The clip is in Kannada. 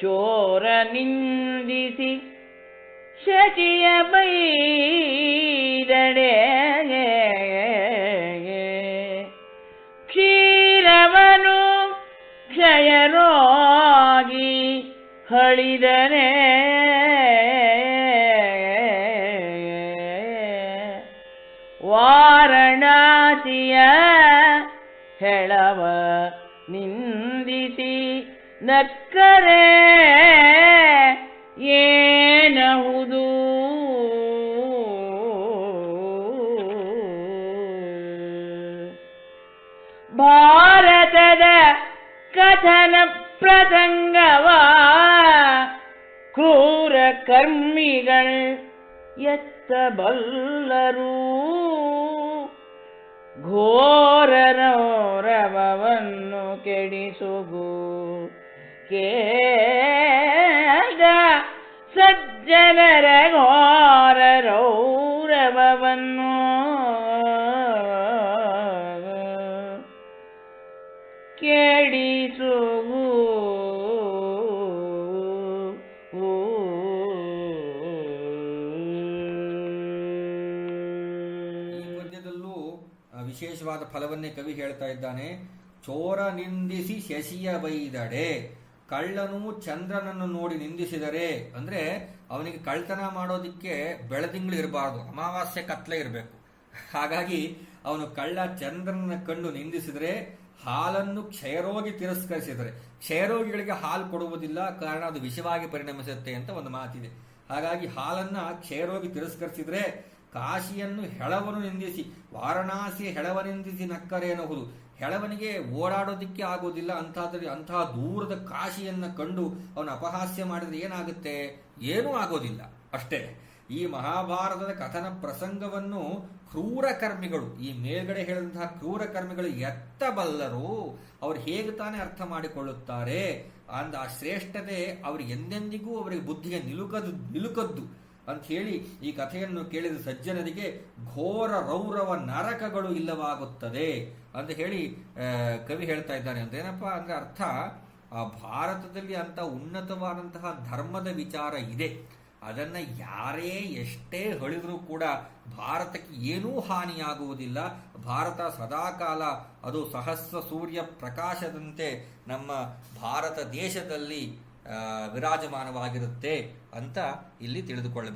ಚೋರ ನಿಂದಿಸಿ ಶಚಿಯ ಬೈದಡೆ ಕ್ಷೀರವನು ಕ್ಷಯರೋಗಿ ಹಳಿದರೆ ವಾರಣಾಸಿಯ ಹೆಳವ ನಿಂದಿಸಿ ನಕ್ಕರೆ ಏನಹುದು ಭಾರತದ ಕಥನ ಪ್ರಸಂಗವ ಕ್ರೂರ ಕರ್ಮಿಗಳು ಘೋರ ನೋರವನ್ನು ಕೆಡಿಸುಗು. ಕೇದ ಸಜ್ಜನರ ಘೋರ ರೌರವವನ್ನು ಆ, ವಿಶೇಷವಾದ ಫಲವನ್ನೇ ಕವಿ ಹೇಳ್ತಾ ಇದ್ದಾನೆ. ಚೋರ ನಿಂದಿಸಿ ಶಶಿಯ ಬೈದಡೆ ಕಳ್ಳನು ಚಂದ್ರನನ್ನು ನೋಡಿ ನಿಂದಿಸಿದರೆ, ಅಂದ್ರೆ ಅವನಿಗೆ ಕಳ್ತನ ಮಾಡೋದಿಕ್ಕೆ ಬೆಳದಿಂಗಳು ಇರಬಾರ್ದು, ಅಮಾವಾಸ್ಯೆ ಕತ್ಲೆ ಇರಬೇಕು. ಹಾಗಾಗಿ ಅವನು ಕಳ್ಳ ಚಂದ್ರನ ಕಂಡು ನಿಂದಿಸಿದರೆ ಹಾಲನ್ನು ಕ್ಷಯರೋಗಿ ತಿರಸ್ಕರಿಸಿದರೆ. ಕ್ಷಯರೋಗಿಗಳಿಗೆ ಹಾಲು ಕೊಡುವುದಿಲ್ಲ, ಕಾರಣ ಅದು ವಿಷವಾಗಿ ಪರಿಣಮಿಸುತ್ತೆ ಅಂತ ಒಂದು ಮಾತಿದೆ. ಹಾಗಾಗಿ ಹಾಲನ್ನ ಕ್ಷಯರೋಗಿ ತಿರಸ್ಕರಿಸಿದರೆ ಕಾಶಿಯನ್ನು ಹೆಳವನು ನಿಂದಿಸಿ, ವಾರಣಾಸಿ ಹೆಳವನಿಂದಿಸಿ ನಕ್ಕರೆ ಎನ್ನುವುದು. ಹೆಳವನಿಗೆ ಓಡಾಡೋದಿಕ್ಕೆ ಆಗೋದಿಲ್ಲ ಅಂತ ಅಂತಹ ದೂರದ ಕಾಶಿಯನ್ನು ಕಂಡು ಅವನು ಅಪಹಾಸ್ಯ ಮಾಡಿದರೆ ಏನಾಗುತ್ತೆ? ಏನೂ ಆಗೋದಿಲ್ಲ. ಅಷ್ಟೇ. ಈ ಮಹಾಭಾರತದ ಕಥನ ಪ್ರಸಂಗವನ್ನು ಕ್ರೂರ ಕರ್ಮಿಗಳು, ಈ ಮೇಲ್ಗಡೆ ಹೇಳಿದಂತಹ ಕ್ರೂರ ಕರ್ಮಿಗಳು ಎತ್ತಬಲ್ಲರು, ಅವರು ಹೇಗೆ ತಾನೇ ಅರ್ಥ ಮಾಡಿಕೊಳ್ಳುತ್ತಾರೆ? ಅಂದ ಆ ಶ್ರೇಷ್ಠತೆ ಅವರು ಎಂದೆಂದಿಗೂ ಅವರಿಗೆ ಬುದ್ಧಿಗೆ ನಿಲುಕದು, ನಿಲುಕದ್ದು. ಅಂತ ಹೇಳಿ ಈ ಕಥೆಯನ್ನು ಕೇಳಿದ ಸಜ್ಜನರಿಗೆ ಘೋರ ರೌರವ ನರಕಗಳು ಇಲ್ಲವಾಗುತ್ತದೆ ಅಂತ ಹೇಳಿ ಕವಿ ಹೇಳ್ತಾ ಇದ್ದಾನೆ ಅಂತ. ಏನಪ್ಪಾ ಅಂದ್ರೆ ಅರ್ಥ, ಆ ಭಾರತದಲ್ಲಿ ಅಂತ ಉನ್ನತವಾದಂತಹ ಧರ್ಮದ ವಿಚಾರ ಇದೆ. ಅದನ್ನ ಯಾರೇ ಎಷ್ಟೇ ಹಳಿದ್ರೂ ಕೂಡ ಭಾರತಕ್ಕೆ ಏನೂ ಹಾನಿಯಾಗುವುದಿಲ್ಲ. ಭಾರತ ಸದಾಕಾಲ ಅದು ಸಹಸ್ರ ಸೂರ್ಯ ಪ್ರಕಾಶದಂತೆ ನಮ್ಮ ಭಾರತ ದೇಶದಲ್ಲಿ ವಿರಾಜಮಾನವಾಗಿರುತ್ತೆ ಅಂತ ಇಲ್ಲಿ ತಿಳಿದುಕೊಳ್ಳಬೇಕು.